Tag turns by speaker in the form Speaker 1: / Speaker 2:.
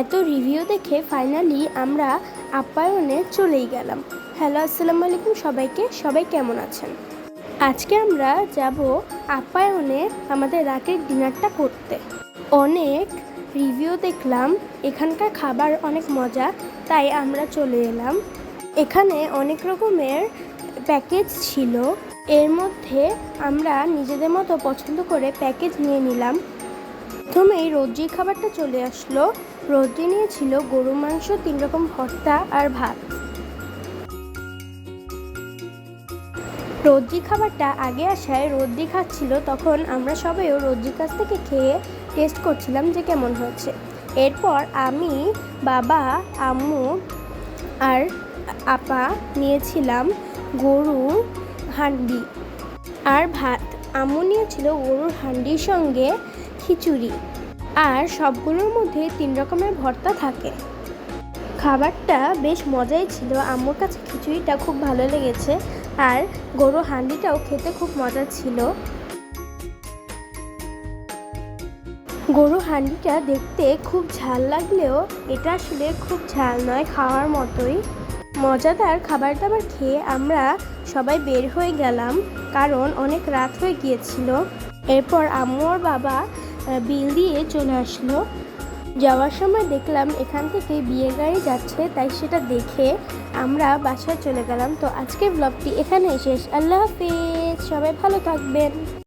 Speaker 1: এত রিভিউ দেখে ফাইনালি আমরা আপ্যায়নে চলেই গেলাম। হ্যালো আসসালামু আলাইকুম সবাইকে। সবাই কেমন আছেন? আজকে আমরা যাব আপ্যায়নে আমাদের রাতের ডিনারটা করতে। অনেক রিভিউ দেখলাম, এখানকার খাবার অনেক মজা, তাই আমরা চলে এলাম। এখানে অনেক রকমের প্যাকেজ ছিল, এর মধ্যে আমরা নিজেদের মতো পছন্দ করে প্যাকেজ নিয়ে নিলাম। প্রথমেই রোজি খাবারটা চলে আসলো। রোজি নিয়েছিল গরু মাংস, তিন রকম ভর্তা আর ভাত। রোজি খাবারটা আগে আসায় রোদ্দি খাচ্ছিল, তখন আমরা সবাইও রোদ্দির কাছ থেকে খেয়ে টেস্ট করছিলাম যে কেমন হয়েছে। এরপর আমি, বাবা, আম্মু আর আপা নিয়েছিলাম গরুর হান্ডি আর ভাত। আম্মু নিয়েছিল গরুর হান্ডির সঙ্গে খিচুড়ি আর সবগুলোর মধ্যে তিন রকমের ভর্তা থাকে। খাবারটা বেশ মজাই ছিল। আম্মুর কাছে খিচুড়িটা খুব ভালো লেগেছে আর গরু হান্ডিটাও খেতে খুব মজা ছিল। গরু হান্ডিটা দেখতে খুব ঝাল লাগলেও এটা আসলে খুব ঝাল নয়, খাওয়ার মতোই। মজাদার খাবার দাবার খেয়ে আমরা সবাই বের হয়ে গেলাম, কারণ অনেক রাত হয়ে গিয়েছিল। এরপর আম্মু আর বাবা বিল দিয়ে চলে আসলো। যাওয়ার সময় দেখলাম এখান থেকে বিয়ে গাড়ি যাচ্ছে, তাই সেটা দেখে আমরা বাসায় চলে গেলাম। তো আজকে ব্লগটি এখানেই শেষ। আল্লাহ হাফিজ। সবাই ভালো থাকবেন।